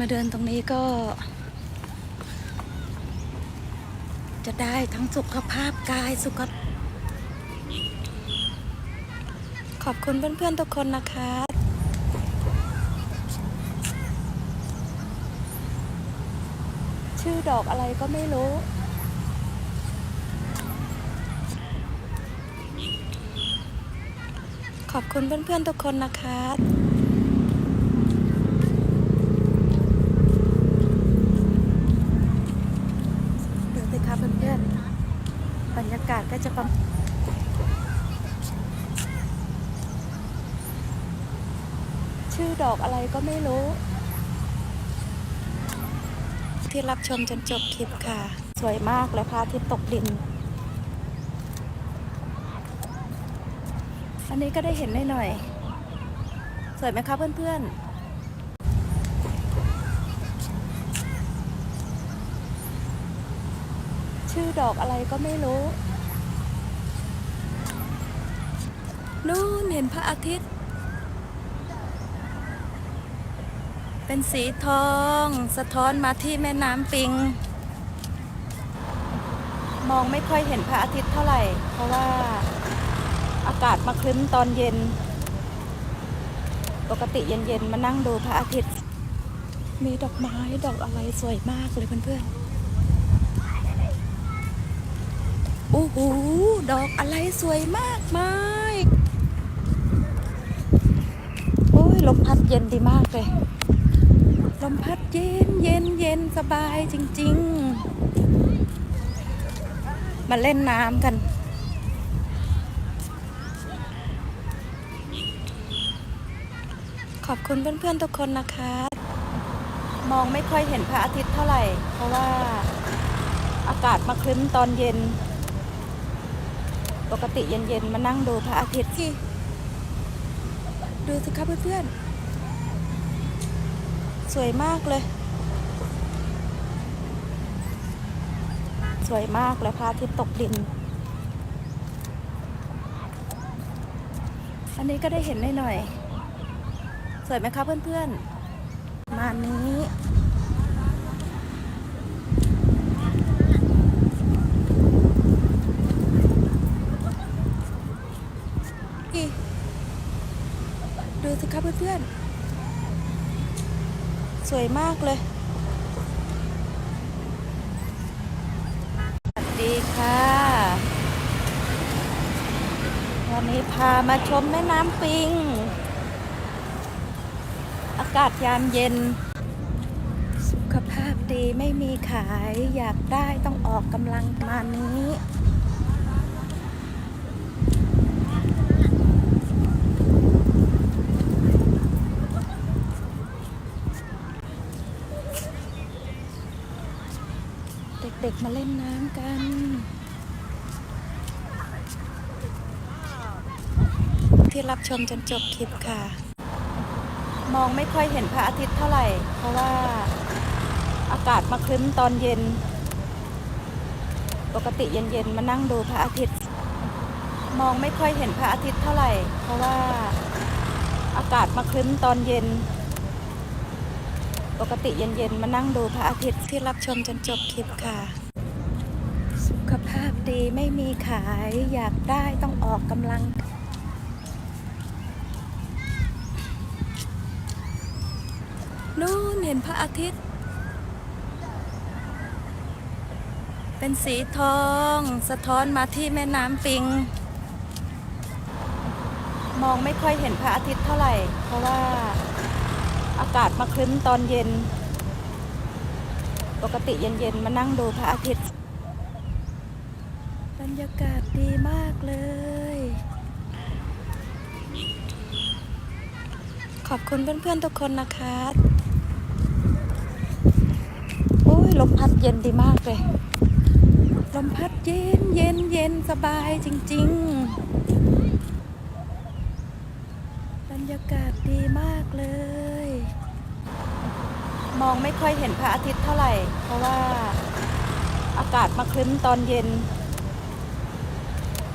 มาเดินตรงนี้ก็ จะได้ทั้งสุขภาพกายสุขภาพขอบคุณเพื่อนๆทุกคนนะคะ ชื่อดอกอะไรก็ไม่รู้ ขอบคุณเพื่อนๆทุกคนนะคะ ดูสิคะเพื่อนๆ บรรยากาศก็จะประชื่อดอกอะไรก็ไม่รู้ ที่รับชมจนจบคลิปค่ะ สวยมากเลยพระอาทิตย์ตกดิน อันนี้ก็ได้เห็นได้หน่อยสวยไหมคะเพื่อนๆชื่อดอกอะไรก็ไม่รู้ นู่นเห็นพระอาทิตย์ เป็นสีทอง สะท้อนมาที่แม่น้ำปิง มองไม่ค่อยเห็นพระอาทิตย์เท่าไหร่ เพราะว่าอากาศมาครึ้มตอนเย็น ปกติเย็นๆ มานั่งดูพระอาทิตย์ มีดอกไม้ดอกอะไรสวยมากเลยเพื่อนๆโอ้โห ดอกอะไรสวยมากมายโอ้ยล มพัดเย็นดีมากเลย ลมพัดเย็นเย็นเย็นสบายจริง ๆ มาเล่นน้ำกัน ขอบคุณเพื่อนๆทุกคนนะคะ มองไม่ค่อยเห็นพระอาทิตย์เท่าไหร่ เพราะว่าอากาศมาครึ้มตอนเย็น ปกติเย็นๆ มานั่งดูพระอาทิตย์ที่ ดูสิคะเพื่อนๆ สวยมากเลย สวยมากเลยพระอาทิตย์ตกดิน อันนี้ก็ได้เห็นได้หน่อยสวยไหมคะเพื่อนๆ มานี้ อีดูสิคะ เพื่อนๆ สวยมากเลย สวัสดีค่ะ วันนี้พามาชมแม่น้ำปิง อากาศยามเย็น สุขภาพดีไม่มีขายอยากได้ต้องออกกำลังมานี้ ด็กๆมาเล่นน้ำกัน ที่รับชมจนจบคลิปค่ะ มองไม่ค่อยเห็นพระอาทิตย์เท่าไหร่ เพราะว่าอากาศมาครึ้มตอนเย็น ปกติเย็นๆมานั่งดูพระอาทิตย์ มองไม่ค่อยเห็นพระอาทิตย์เท่าไหร่ เพราะว่าอากาศมาครึ้มตอนเย็น ปกติเย็นๆ มานั่งดูพระอาทิตย์ที่รับชมจนจบคลิปค่ะ สุขภาพดีไม่มีขายอยากได้ต้องออกกำลังนู่นเห็นพระอาทิตย์ เป็นสีทอง สะท้อนมาที่แม่น้ำปิง มองไม่ค่อยเห็นพระอาทิตย์เท่าไหร่ เพราะว่า อากาศมาครึ้มตอนเย็น ปกติเย็นๆ มานั่งดูพระอาทิตย์ บรรยากาศดีมากเลย ขอบคุณเพื่อนๆ ทุกคนนะคะ โอ้ยลมพัดเย็นดีมากเลย ลมพัดเย็นเย็นเย็นสบายจริง ๆ บรรยากาศดีมากเลย มองไม่ค่อยเห็นพระอาทิตย์เท่าไหร่ เพราะว่าอากาศมาครึ้มตอนเย็น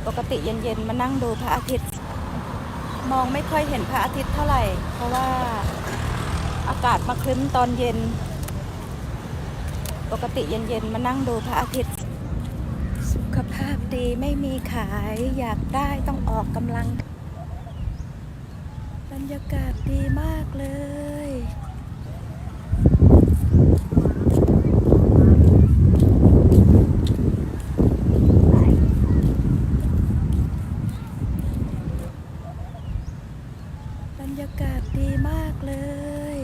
ปกติเย็นๆมานั่งดูพระอาทิตย์ มองไม่ค่อยเห็นพระอาทิตย์เท่าไหร่ เพราะว่าอากาศมาครึ้มตอนเย็น ปกติเย็นๆมานั่งดูพระอาทิตย์ สุขภาพดีไม่มีขายอยากได้ต้องออกกำลัง บรรยากาศดีมากเลย บรรยากาศดีมากเลย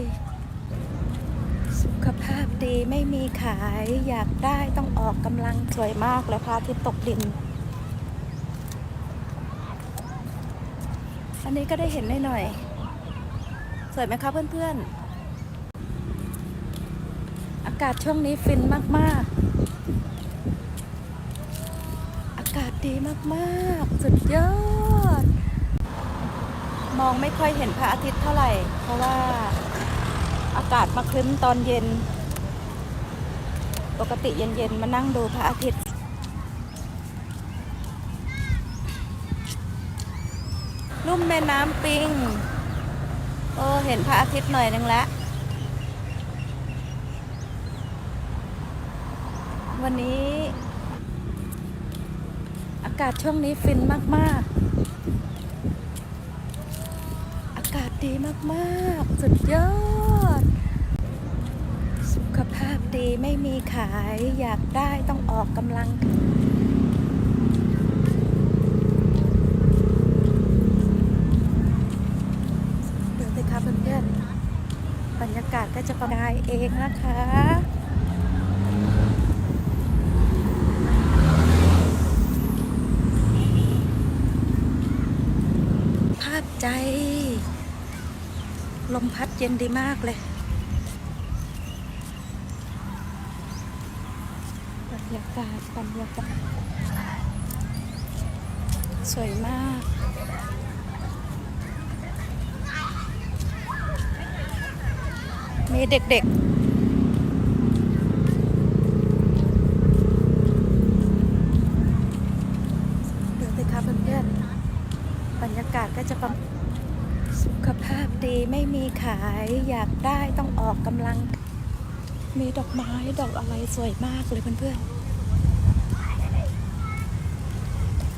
สุขภาพดีไม่มีขายอยากได้ต้องังสวยมากเลยพระอาทิตย์ตกดิน อันนี้ก็ได้เห็นหน่อยๆสวยไหมคะเพื่อนๆ อากาศช่วงนี้ฟินมากๆ อากาศดีมากๆ สุดยอด มองไม่ค่อยเห็นพระอาทิตย์เท่าไหร่ เพราะว่าอากาศมาครึ้มตอนเย็น ปกติเย็นๆ มานั่งดูพระอาทิตย์ ลุ่มแม่น้ำปิงเออเห็นพระอาทิตย์หน่อยนึงแล้ว วันนี้ อากาศช่วงนี้ฟินมากๆ อากาศดีมากๆ สุดยอด สุขภาพดีไม่มีขายอยากได้ต้องออกกำลังดูสิคะเพื่อนๆบรรยากาศก็จะประกายเองนะคะภาพใจ ลมพัดเย็นดีมากเลย รยากาศบรรยากาศสวยมาก มีเด็กๆดูสิคะเพื่อนๆบรรยากาศก็จะประสุขภาพดีไม่มีขายอยากได้ต้องออกกำลัง มีดอกไม้ดอกอะไรสวยมากเลยเพื่อนๆ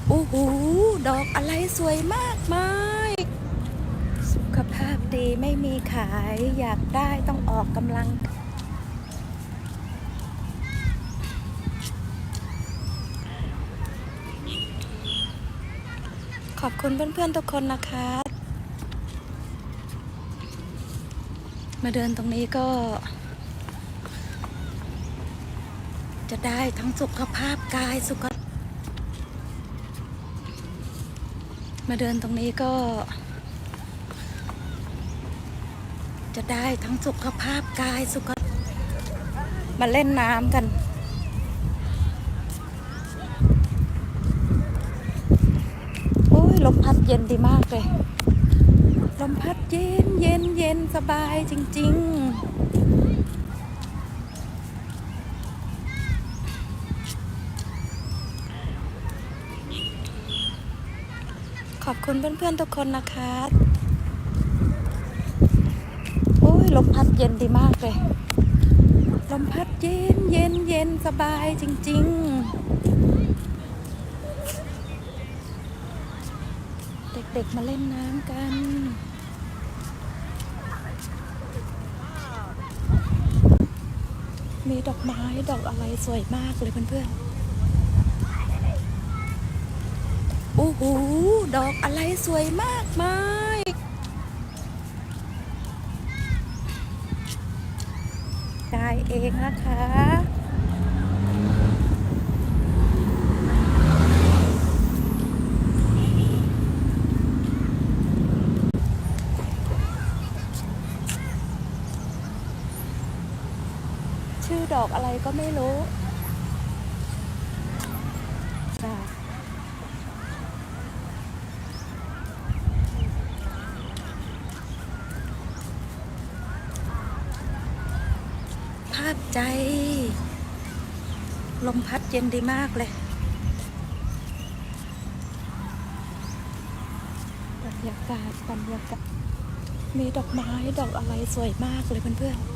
โอ้โห ดอกอะไรสวยมากมายสุขภาพดีไม่มีขายอยากได้ต้องออกกำลังขอบคุณเพื่อนๆทุกคนนะคะ มาเดินตรงนี้ก็ จะได้ทั้งสุขภาพกายสุข มาเดินตรงนี้ก็ จะได้ทั้งสุขภาพกายสุข มาเล่นน้ำกันโอ้ยลมพัดเย็นดีมากเลย ลมพัดเย็นเย็นเย็นสบายจริง ๆ ขอบคุณเพื่อนๆทุกคนนะคะ โอ้ยลมพัดเย็นดีมากเลย ลมพัดเย็นเย็นเย็นสบายจริง ๆ เด็กๆมาเล่นน้ำกันมีดอกไม้ดอกอะไรสวยมากเลยเพื่อนๆ โอ้โห ดอกอะไรสวยมากมายกายเองนะคะ ชื่อดอกอะไรก็ไม่รู้จ้ะภาพ ใจ ลมพัดเย็นดีมากเลยบรรยากาศบรรยากาศมีดอกไม้ดอกอะไรสวยมากเลยเพื่อนๆ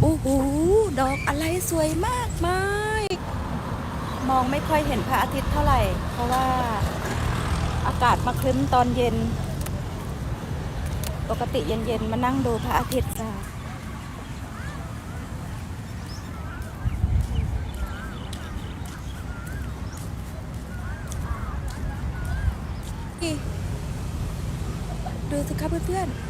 โอ้โหดอกอะไรสวยมากมายมองไม่ค่อยเห็นพระอาทิตย์เท่าไหร่ เพราะว่าอากาศมาครึ้มตอนเย็น ปกติเย็นๆ มานั่งดูพระอาทิตย์ค่ะดูสิคะเพื่อนๆ